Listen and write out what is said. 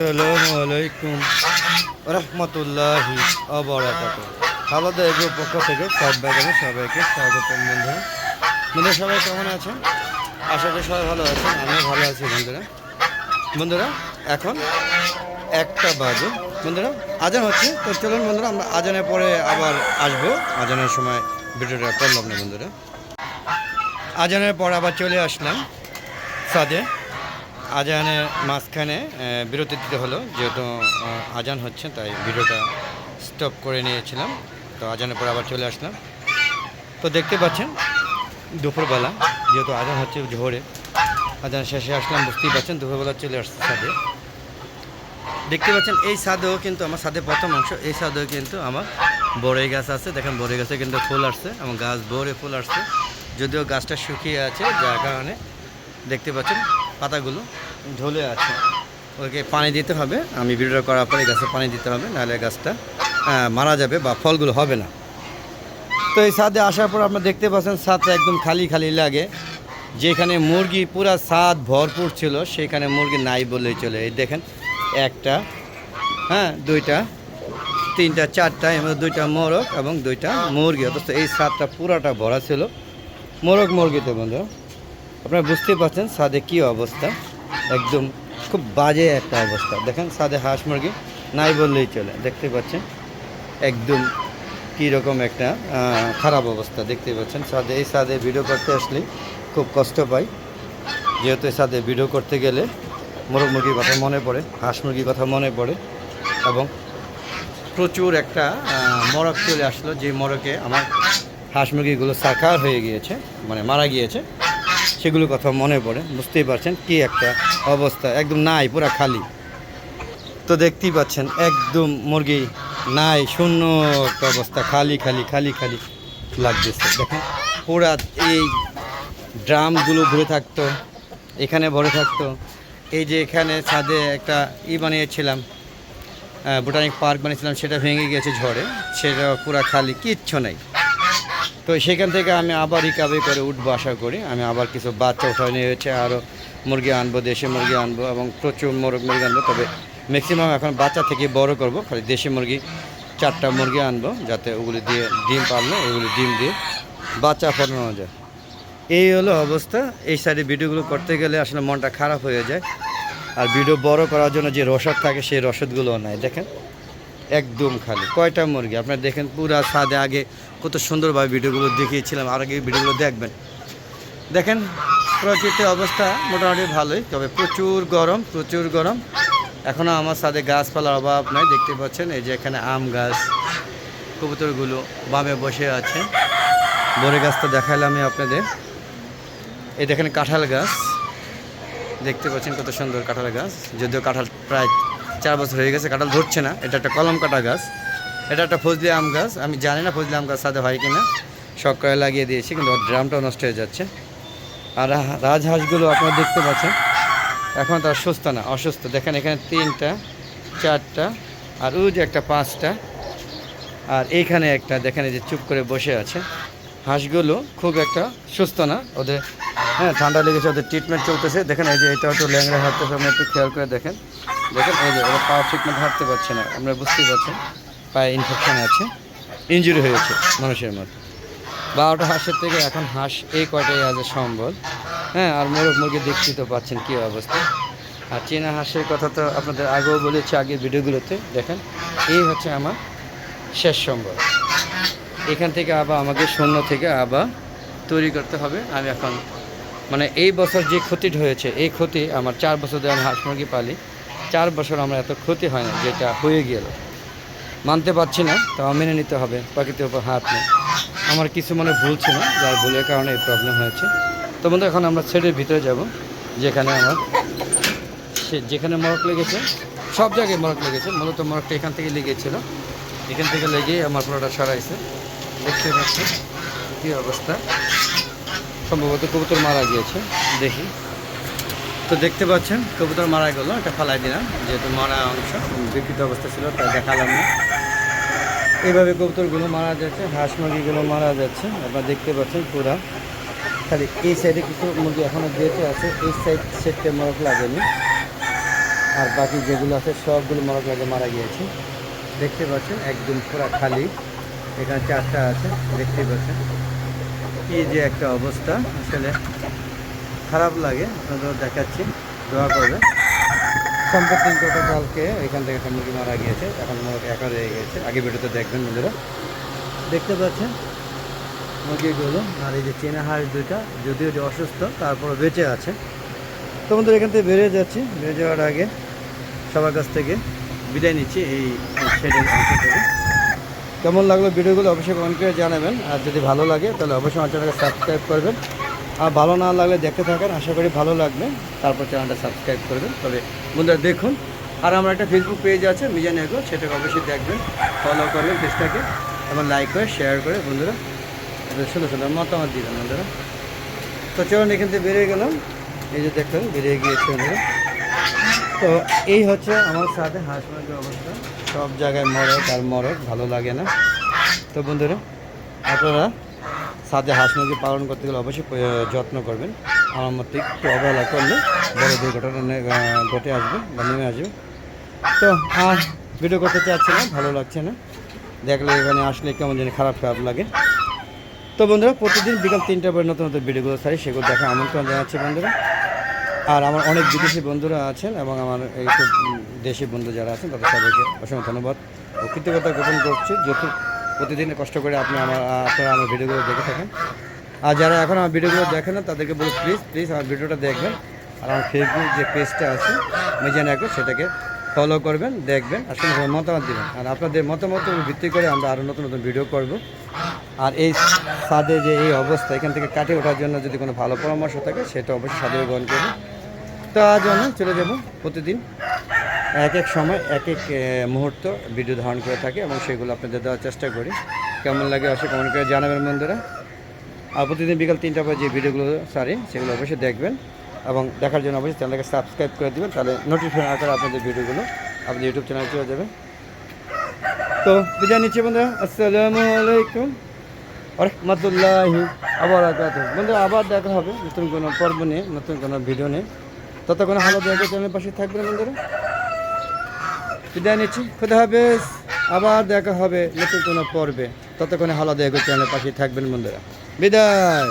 আসসালামু আলাইকুম। রহমতুল্লাহি অবরাকাত খালাদা এগো পক্ষ থেকে সব বাগানে সবাইকে স্বাগতম বন্ধুরা। বন্ধুরা, সবাই কেমন আছেন? আশা করি সবাই ভালো আছেন, আমিও ভালো আছি বন্ধুরা। বন্ধুরা, এখন একটা বাজে। বন্ধুরা, আজান হচ্ছে, তো চলুন বন্ধুরা, আমরা আজানের পরে আবার আসব। আজানের সময় ভিডিওটা করলাম না বন্ধুরা। আজানের পর আবার চলে আসলাম সাদে। আজানের মাঝখানে বিরতি দিতে হলো, যেহেতু আজান হচ্ছে, তাই ভিডিওটা স্টপ করে নিয়েছিলাম। তো আজানের পর আবার চলে আসলাম। তো দেখতে পাচ্ছেন, দুপুরবেলা, যেহেতু আজান হচ্ছে ঝোরে আজান শেষে আসলাম, বুঝতেই পারছেন দুপুরবেলা চলে আসছে সাদে দেখতে পাচ্ছেন, এই সাদেও কিন্তু আমার সাথে প্রথম অংশ, এই সাদেও কিন্তু আমার বড়ই গাছ আছে। দেখেন, বড়ই গাছে কিন্তু ফুল আসছে, এবং গাছ ভরে ফুল আসছে। যদিও গাছটা শুকিয়ে আছে, যার কারণে দেখতে পাচ্ছেন পাতাগুলো ঢলে আছে। ওকে, পানি দিতে হবে। আমি ভিডিওটা করার পরে গাছে পানি দিতে হবে, নাহলে গাছটা মারা যাবে বা ফলগুলো হবে না। তো এই ছাদে আসার পর আপনারা দেখতে পাচ্ছেন, ছাদটা একদম খালি খালি লাগে। যেখানে মুরগি পুরা ছাদ ভরপুর ছিল, সেখানে মুরগি নাই বললেই চলে। এই দেখেন, একটা হ্যাঁ দুইটা, তিনটা, চারটা, এর দুইটা মোরগ এবং দুইটা মুরগি। অথচ এই ছাদটা পুরাটা ভরা ছিল। মোরগ মুরগিতে বন্ধু, আপনারা বুঝতে পারছেন ছাদে কী অবস্থা। একদম খুব বাজে একটা অবস্থা। দেখেন ছাদে হাঁস মুরগি নাই বললেই চলে, দেখতে পাচ্ছেন? একদম কীরকম একটা খারাপ অবস্থা, দেখতে পাচ্ছেন? ছাদে এই ছাদে ভিডিও করতে আসলে খুব কষ্ট পাই। যেহেতু এই ছাদে ভিডিও করতে গেলে মোরগ মুরগির কথা মনে পড়ে, হাঁস মুরগির কথা মনে পড়ে এবং প্রচুর একটা মরক চলে আসলো, যে মরকে আমার হাঁস মুরগিগুলো সাকার হয়ে গিয়েছে মানে মারা গিয়েছে। সেগুলোর কথা মনে পড়ে, বুঝতেই পারছেন কি একটা অবস্থা, একদম নাই, পুরা খালি। তো দেখতেই পাচ্ছেন, একদম মুরগি নাই, শূন্য একটা অবস্থা, খালি খালি খালি খালি লাগতেছে। দেখেন, পুরা এই ড্রামগুলো ভরে থাকতো, এখানে ভরে থাকতো। এই যে এখানে ছাদে একটা ই বানিয়েছিলাম বোটানিক পার্ক বানিয়েছিলাম, সেটা ভেঙে গেছে ঝড়ে, সেটা পুরা খালি, কিচ্ছু নেই। তো সেখান থেকে আমি আবার রিকাভারি করে উঠবো আশা করি। আমি আবার কিছু বাচ্চা উঠানো হয়েছে আরও মুরগি আনব, দেশি মুরগি আনব এবং প্রচুর মোরগ, মুরগি আনব। তবে ম্যাক্সিমাম এখন বাচ্চা থেকে বড় করব, খালি দেশি মুরগি, চারটা মুরগি আনব যাতে ওগুলি দিয়ে ডিম পারলে ওগুলি ডিম দিয়ে বাচ্চা ফলানো যায়। এই হলো অবস্থা। এই সাইডে ভিডিওগুলো করতে গেলে আসলে মনটা খারাপ হয়ে যায়। আর ভিডিও বড় করার জন্য যে রসদ থাকে, সেই রসদগুলো নাই। দেখেন, একদম খালি। কয়টা মুরগি? আপনারা দেখেন, পুরা ছাদে আগে কত সুন্দরভাবে ভিডিওগুলো দেখিয়েছিলাম, আর আগে ভিডিওগুলো দেখবেন। দেখেন, প্রকৃতির অবস্থা মোটামুটি ভালোই, তবে প্রচুর গরম প্রচুর গরম। এখনও আমার সাথে গাছপালার অভাব নাই, দেখতে পাচ্ছেন, এই যে এখানে আম গাছ, কবুতরগুলো বামে বসে আছে। বড়ে গাছটা দেখালাম আমি আপনাদের। এই দেখেন কাঁঠাল গাছ, দেখতে পাচ্ছেন কত সুন্দর কাঁঠাল গাছ। যদিও কাঁঠাল প্রায় চার বছর হয়ে গেছে, কাঁঠাল ধরছে না, এটা একটা কলম কাটা গাছ। এটা একটা ফজলি আম গাছ। আমি জানি না ফজলি আম গাছ সাথে হয় কিনা। শখ করে লাগিয়ে দিয়েছি, কিন্তু ওর ড্রামটাও নষ্ট হয়ে যাচ্ছে। আর রাজহাঁসগুলো আপনারা দেখতে পাচ্ছেন। এখন তার সুস্থ না, অসুস্থ। দেখেন এখানে তিনটা, চারটা, আর ওই যে একটা পাঁচটা। আর এইখানে একটা, দেখেন এই যে চুপ করে বসে আছে। হাঁসগুলো খুব একটা সুস্থ না, ওদের হ্যাঁ ঠান্ডা লেগেছে, ওদের ট্রিটমেন্ট চলতেছে। দেখেন এই যে এটা একটু ল্যাংড়া হাঁটতেছে আপনারা একটু খেয়াল করে দেখেন। দেখেন এই যে ওরা পা ঠিকমতো হাঁটতে পারছে না, আপনারা বুঝতেই পারছেন। পায়ে ইনফেকশন আছে। ইঞ্জুরি হয়েছে মানুষের মতো বারোটা হাঁসের থেকে এখন হাঁস এই কয়টাই আছে সম্বল। হ্যাঁ আর মোরগ মুরগি দেখতে তো পাচ্ছেন কী অবস্থা। আর চীনা হাঁসের কথা তো আপনাদের আগেও বলেছি আগের ভিডিওগুলোতে, দেখেন, এই হচ্ছে আমার শেষ সম্বল। এখান থেকে আবার আমাকে শূন্য থেকে আবার তৈরি করতে হবে। আমি এখন মানে এই বছর যে ক্ষতিটা হয়েছে, এই ক্ষতি আমার চার বছর ধরে আমি হাঁস মুরগি পালি। চার বছর আমার এত ক্ষতি হয় না, যেটা হয়ে গেল। মানতে পারছি না, তো মেনে নিতে হবে, প্রকৃতির উপর হাত নেই। আমার কিছু মনে ভুল ছিল, যার ভুলের কারণে এই প্রবলেম হয়েছে। তো বন্ধু, এখন আমরা সেটের ভিতরে যাব, যেখানে আমার সে, যেখানে মরক লেগেছে, সব জায়গায় মরক লেগেছে, মূলত মরকটা এখান থেকে লেগেছিল। এখান থেকে লেগে আমার পুরোটা সরাইছে। দেখতে পাচ্ছি কী অবস্থা। সম্ভবত কবুতর মারা গিয়েছে, দেখি। তো দেখতে পাচ্ছেন, কবুতর মারা গেলো, এটা ফালাই দিলাম, যেহেতু মারা অংশ, বিকৃত অবস্থা ছিল, তাই দেখালাম না। এইভাবে কবুতরগুলো মারা যাচ্ছে, হাঁস মুরগিগুলো মারা যাচ্ছে, আপনারা দেখতে পাচ্ছেন পুরা। খালি এই সাইডে কিছু মুরগি এখনও বেঁচে আছে, এই সাইড সেটটা মরক লাগেনি। আর বাকি যেগুলো আছে, সবগুলো মরক লাগে মারা গিয়েছে। দেখতে পাচ্ছেন, একদম পুরো খালি। এখানে চারটা আছে, দেখতে পাচ্ছেন। কি যে একটা অবস্থা, আসলে খারাপ লাগে আপনাদের দেখাচ্ছি, দোয়া করবে সম্পত্তি গতকালকে এখান থেকে একটা মুরগি মারা গিয়েছে, এখন মোরগ একা রয়ে গেছে আগে ভিডিওতে দেখবেন বন্ধুরা। দেখতে পাচ্ছেন? মুরগিগুলো, আর এই যে চেনা হাঁস দুইটা, যদিও যে অসুস্থ তারপর বেঁচে আছে। তো এখান থেকে বেরিয়ে যাচ্ছি। বেরিয়ে যাওয়ার আগে সবার কাছ থেকে বিদায় নিচ্ছি এই শেডের অংশ থেকে। কেমন লাগল ভিডিওগুলো অবশ্যই কমেন্ট করে জানাবেন। আর যদি ভালো লাগে, তাহলে অবশ্যই আমার চ্যানেলকে সাবস্ক্রাইব করবেন। আর ভালো না লাগলে দেখতে থাকেন, আশা করি ভালো লাগবে। তারপর চ্যানেলটা সাবস্ক্রাইব করবেন। তবে বন্ধুরা দেখুন, আর আমার একটা ফেসবুক পেজ আছে, মিজান এগো সেটাকে অবশ্যই দেখবেন ফলো করবেন পেজটাকে, এবং লাইক করে শেয়ার করে, বন্ধুরা। সুন্দর সুন্দর মতামত দিবেন বন্ধুরা। তো চলুন, এখান থেকে বেরিয়ে গেলাম। এই যে দেখলেন বেরিয়ে গিয়েছে বন্ধুরা। তো এই হচ্ছে আমার সাথে হাঁস মুরগির অবস্থা। সব জায়গায় মরক আর মরক, ভালো লাগে না। তো বন্ধুরা, আপনারা সাথে হাঁস মুরগি পালন করতে গেলে অবশ্যই যত্ন করবেন। আমার মতে একটু অবহেলা করলে বড় দুর্ঘটনা ঘটে আসবে বা নেমে আসবে। তো, আর ভিডিও করতে চাচ্ছি না, ভালো লাগছে না। দেখলে এখানে আসলে কেমন জানি খারাপ খারাপ লাগে। তো বন্ধুরা, প্রতিদিন বিকাল তিনটার পরে নতুন নতুন ভিডিওগুলো ছাড়ি, সেগুলো দেখা আমন্ত্রণ জানাচ্ছি বন্ধুরা। আর আমার অনেক বিদেশি বন্ধুরা আছেন এবং আমার এইসব দেশি বন্ধু যারা আছেন, তাদের সবাইকে অসংখ্য ধন্যবাদ। ও কৃতজ্ঞতা জ্ঞাপন করছি যেহেতু প্রতিদিন কষ্ট করে আপনি আমার, আপনারা আমার ভিডিওগুলো দেখে থাকেন। আর যারা এখন আমার ভিডিওগুলো দেখেন না, তাদেরকে বলি প্লিজ প্লিজ আমার ভিডিওটা দেখবেন। আর আমার ফেসবুক যে পেজটা আছে মেজান একো সেটাকে ফলো করবেন, দেখবেন, আর সঙ্গে মতামত দেবেন। আর আপনাদের মতামতের উপর ভিত্তি করে আমরা আরও নতুন নতুন ভিডিও করব। আর এই সাদে যে এই অবস্থা, এখান থেকে কাটিয়ে ওঠার জন্য যদি কোনো ভালো পরামর্শ থাকে, সেটা অবশ্যই সাদে গ্রহণ করবেন। তো আজ আমি চলে যাব প্রতিদিন। এক এক সময়, এক এক মুহূর্ত ভিডিও ধারণ করে থাকি এবং সেগুলো আপনাদের দেওয়ার চেষ্টা করি। কেমন লাগে অবশ্যই কমেন্ট করে জানাবেন বন্ধুরা। আর প্রতিদিন বিকাল তিনটা পর যে ভিডিওগুলো সারি, সেগুলো অবশ্যই দেখবেন এবং দেখার জন্য অবশ্যই চ্যানেলকে সাবস্ক্রাইব করে দেবেন, তাহলে নোটিফিকেশন আকারে আপনাদের ভিডিওগুলো আপনাদের ইউটিউব চ্যানেলে চলে যাবে। তো বিদায় নিচ্ছি বন্ধুরা। আসসালামু আলাইকুম রহমতুল্লাহি আবার বন্ধুরা, আবার দেখা হবে নতুন কোনো পর্ব নিয়ে, নতুন কোনো ভিডিও নিয়ে। ততক্ষণ দেখে চ্যানেলের পাশে থাকবেন বন্ধুরা। বিদায় নিচ্ছি। খুদা হাফেজ। আবার দেখা হবে নতুন কোনো পর্বে। ততক্ষণে হালা দেখে চ্যানেলের পাশে থাকবেন বন্ধুরা। বিদায়।